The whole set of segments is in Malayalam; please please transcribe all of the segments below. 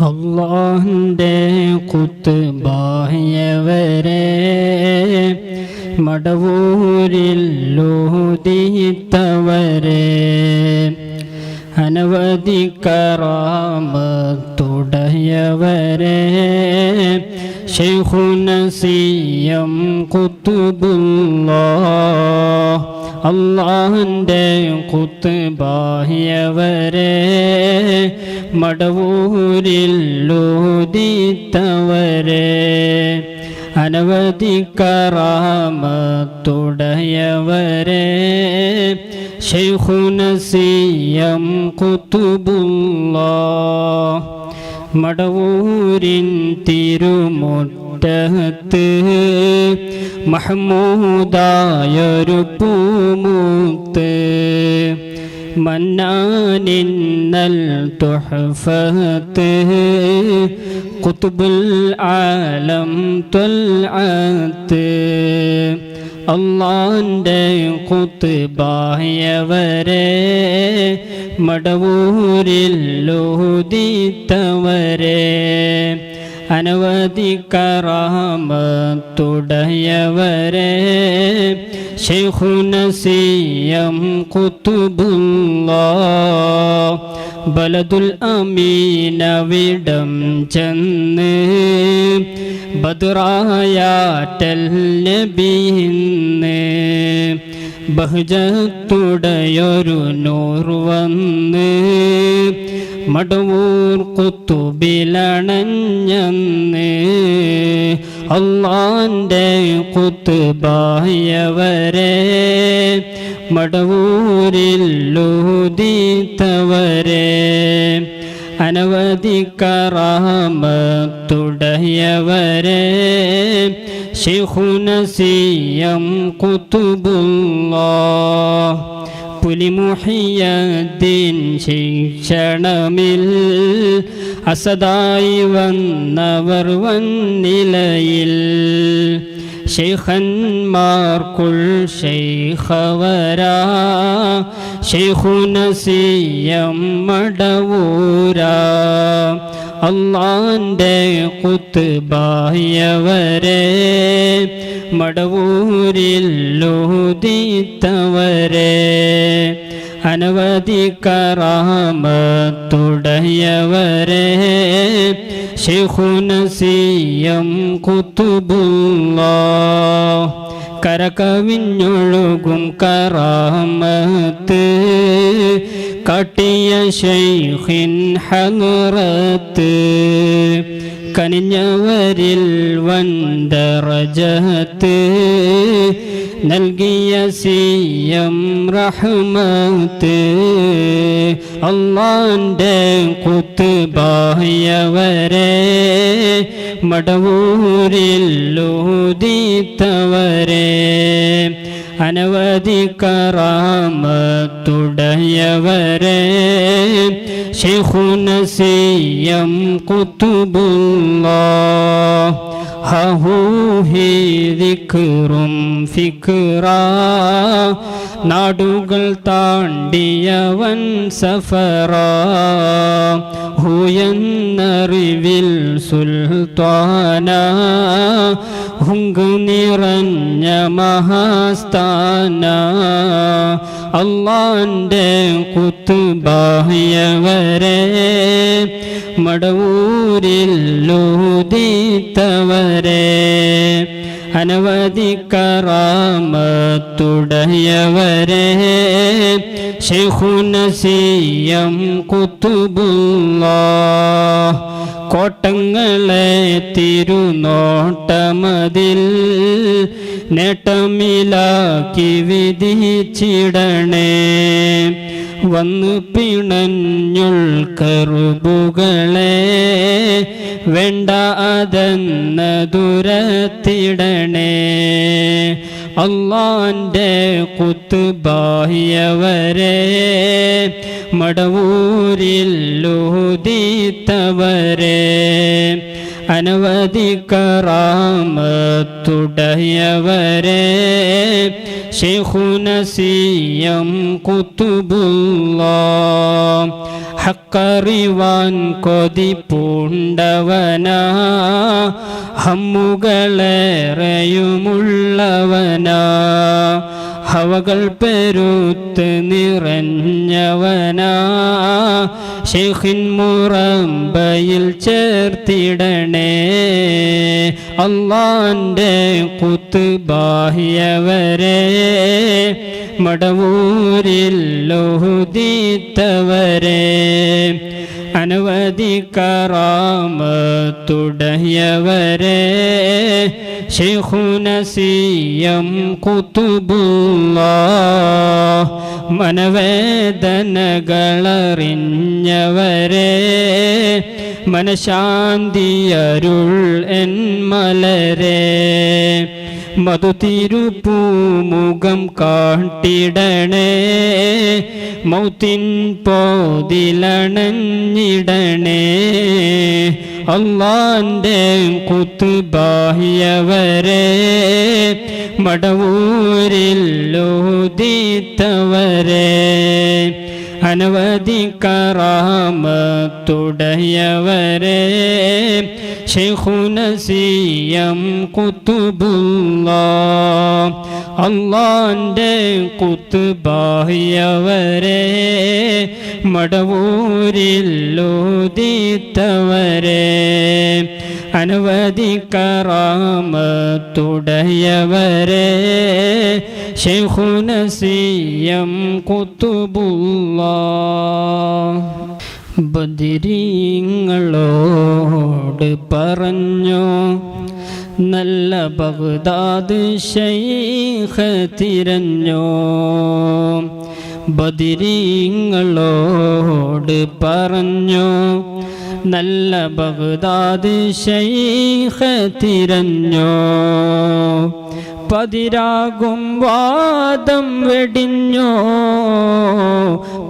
അള്ളാഹിന്റെ കുത്തുബായവരെ മടവൂരിൽ ലോദിത്തവരെ അനവധി കറാമത്തുടയവരെ ശൈഖുനസിയം കുത്തുബുല്ലാ അള്ളാഹന്റെ കുത്തുബായവരെ മടവൂരിൽ ലോദിത്തവരെ അനവധി കറാമത്തുടയവരെ. ശൈഖുനസിയം കുത്തുബുല്ലാ മടവൂരിൻ തിരുമുറ്റത്ത് മഹമൂദായൊരു പൂമൂത്ത് മന്നാനിന്നൽ തുഹഫത്ത് കുത്തുബുൽ ആലം തൊൽഅത്ത് അള്ളാന്റെ കുത്തുബായവരെ മടവൂരിൽ ലോദിത്തവരെ. അനവധി കറാമത്തുടയവരെ. ശൈഖുനസിയം കുത്തുബുല്ലാ ബലദുൽ അമീന വിടം ചെന്ന് ബദുറായാറ്റൽ നബിന്ന് ബഹജത്തുടയൊരു നൂർ വന്ന് മടവൂർ കുത്തുബിലണഞ്ഞന്ന് അള്ളാന്റെ കുത്തുബായവരെ മടവൂരിൽ ലൂതിത്തവരെ അനവധി കറാമത്തുടയവരെ ശൈഖുനസിയം الله പുലിമുഹിയ ശിക്ഷണമിൽ അസദായി വന്നവർ വന്നിലയിൽ. ശൈഖന്മാർക്കുൾ ശൈഖവരാ. ശൈഖുനസിയം മടവൂരാ. അള്ളാന്റെ കുത്തുബായവരെ മടവൂരിൽ ലോദിത്തവരെ അനവധി കറാമത്തുടയവരെ ശിഹുനസിയം കുത്തുബുള്ള കരകവിഞ്ഞൊഴുകും കറാമത്ത് കാട്ടിയ ശൈഹിൻ ഹനുറത്ത് കനിഞ്ഞവരിൽ വന്ദറജത്ത് നൽകിയ സിയം റഹ്മത്ത് അള്ളാന്റെ കുത്തുബായവരെ മടവൂരിൽ ലോദിത്തവരെ അനവധി കറാമത്തുടയവരെ ശൈഖുനസിയം കുത്തുബുല്ലാ ഹഹൂഹി ദിക്റും ഫിക്റാ നാടുകൾ താണ്ടിയവൻ സഫറ ഹുയെന്നറിവിൽ സുൽത്താന ഹുങ്ക് നിറഞ്ഞ മഹാസ്ഥാന അള്ളാന്റെ കുത്തുബായവരെ മടവൂരിൽ ലോദിത്തവരെ. അനവധി കറാമത്തുടയവരെ. ശൈഖുനസിയം കുത്തുബുള്ള കോട്ടങ്ങളെ തിരുനോട്ടമതിൽ നേട്ടമിലാക്കി വിധിച്ചിടണേ. വന്ന് പിണഞ്ഞുൾ കറുബുകളെ വേണ്ട അതെന്ന ദുരത്തിടണേ. അള്ളാന്റെ കുത്തുബാഹിയവരെ മടവൂരിൽ ലോദിത്തവരെ അനവധി കറാമത്തുടയവരെ ശേഖുനസിയം കുത്തുബുള്ള ഹക്കറിവാൻ കൊതി പൂണ്ടവനാ ഹമ്മുകളേറെയുമുള്ളവനാ. ഹവകൾ പെരുത്ത് നിറഞ്ഞവനാ. ഷെഹിൻ മുറമ്പയിൽ ചേർത്തിടണേ. അള്ളാന്റെ കുത്തുബാഹ്യവരെ മടവൂരിൽ ലോഹുദീത്തവരെ. അനവധി കറാമത്തുടയവരെ ശേഖുനസിയം കുത്തുബുള്ള മനവേദനകളറിഞ്ഞവരെ മനശാന്തിയരുൾ എൻ മലരെ മധുതിരുപ്പൂമുഖം കാട്ടിടണേ മൗത്തിൻ പോതിലണഞ്ഞിടണേ. അള്ളാന്റെ കുത്തുബാഹ്യവരെ മടവൂരിൽ ലോദിത്തവരെ. അനവധി കറാമത്തുടയവരെ ശേഖുനസിയം കുത്തുബുള്ള അള്ളാന്റെ കുത്തുബാഹിയവരെ മടവൂരിൽ ലോദിത്തവരെ അനവധി കറാമത്തുടയവരെ ശേഖുനസിയം കുത്തുബുള്ള ബദിരീങ്ങളോട് പറഞ്ഞു നല്ല ബഗ്ദാദ് ശൈഖ തിരഞ്ഞോ. ബദിരീങ്ങളോട് പറഞ്ഞോ നല്ല ബഗ്ദാദ് ശൈഖ തിരഞ്ഞോ പതിരാകും വാദം വെടിഞ്ഞോ.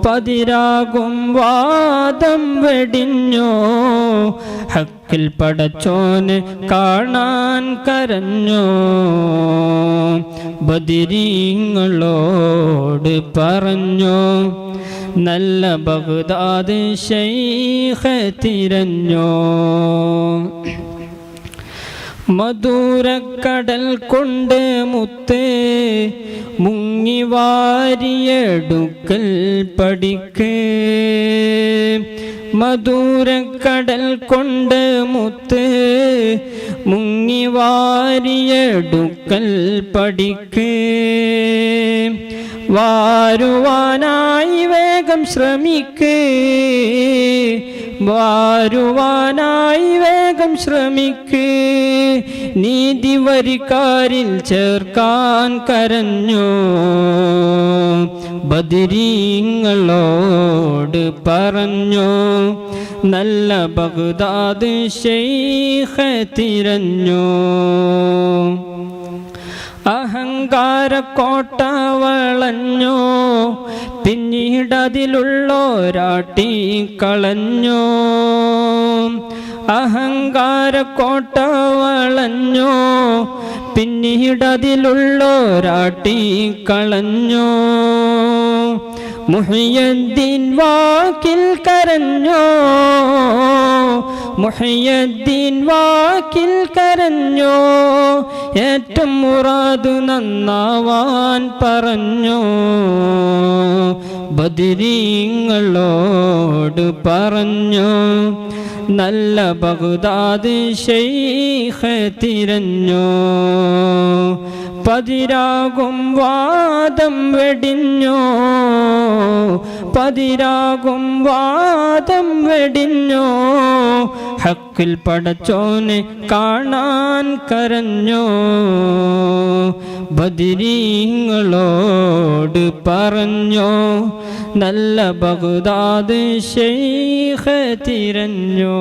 പതിരാകും വാദം വെടിഞ്ഞോ. ഹക്കിൽ പടച്ചോന് കാണാൻ കരഞ്ഞോ. ബദിരീങ്ങളോട് പറഞ്ഞോ നല്ല ബഗ്ദാദ് ശൈഖ തിരഞ്ഞോ. മധുരക്കടൽ കൊണ്ട് മുത്ത് വാരിയെടുക്കൽ പഠിക്ക് മധുരക്കടൽ കൊണ്ട് മുത്ത് മുങ്ങി വാരിയെടുക്കൽ പഠിക്ക് വാരുവാനായി വേഗം ശ്രമിക്ക്. വാരുവാനായി വേഗം ശ്രമിക്ക്. നീതി വരിക്കാരിൽ ചേർക്കാൻ കരഞ്ഞു. ബദിരീങ്ങളോട് പറഞ്ഞു നല്ല ബഗ്ദാദ് ശൈഖ തിരഞ്ഞു. അഹങ്കാര കോട്ട വളഞ്ഞോ പിന്നീടതിലുള്ളോരാട്ടി കളഞ്ഞു. അഹങ്കാര കോട്ട വളഞ്ഞോ പിന്നീടതിലുള്ളോരാട്ടി കളഞ്ഞോ. മുഹയ്യദ്ദീൻ വാക്കിൽ കരഞ്ഞോ? മുഹയ്യദ്ദീൻ വാക്കിൽ കരഞ്ഞോ? ഏറ്റം മുറാദു നന്നാവാൻ പറഞ്ഞോ? ബദിരീങ്ങളോട് പറഞ്ഞു നല്ല ബഗ്ദാദ് ശൈഖ തിരഞ്ഞു. പതിരാകും വാദം വെടിഞ്ഞോ. പതിരാകും വാദം വെടിഞ്ഞോ. ഹക്കിൽ പടച്ചോനെ കാണാൻ കരഞ്ഞോ. ബദിരീങ്ങളോട് പറഞ്ഞോ നല്ല ബഗ്ദാദ് ശൈഖ തിരഞ്ഞോ.